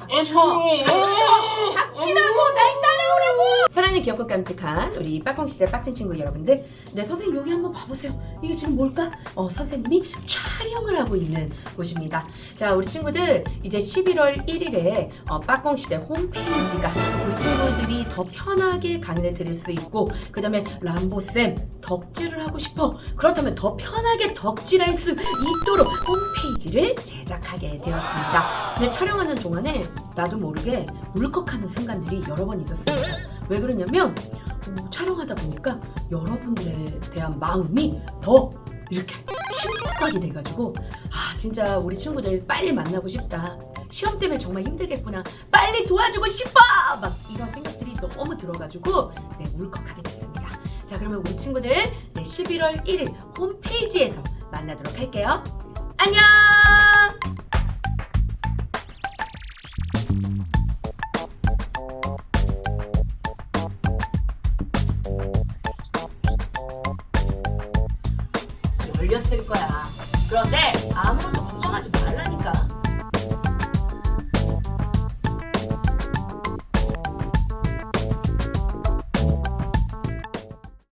닥치라고 날 따라오라고 사랑이 귀엽고 깜찍한 우리 빠꽁시대 빡친 친구 여러분들 네 선생님 여기 한번 봐보세요 이게 지금 뭘까? 어 선생님이 촬영을 하고 있는 곳입니다 자 우리 친구들 이제 11월 1일에 어, 빠꽁시대 홈페이지가 우리 친구들이 더 편하게 강의를 들을 수 있고 그 다음에 람보쌤 덕질을 하고 싶어 그렇다면 더 편하게 덕질할 수 있도록 홈페이지를 제작하게 되었습니다 근데 촬영하는 동안에 나도 모르게 울컥하는 순간들이 여러 번 있었습니다. 왜 그러냐면 어, 촬영하다 보니까 여러분들에 대한 마음이 더 이렇게 심각하게 돼가지고 아 진짜 우리 친구들 빨리 만나고 싶다. 시험 때문에 정말 힘들겠구나. 빨리 도와주고 싶어. 막 이런 생각들이 너무 들어가지고 네 울컥하게 됐습니다. 자 그러면 우리 친구들 네, 11월 1일 홈페이지에서 만나도록 할게요. 열렸을 거야. 그런데 아무도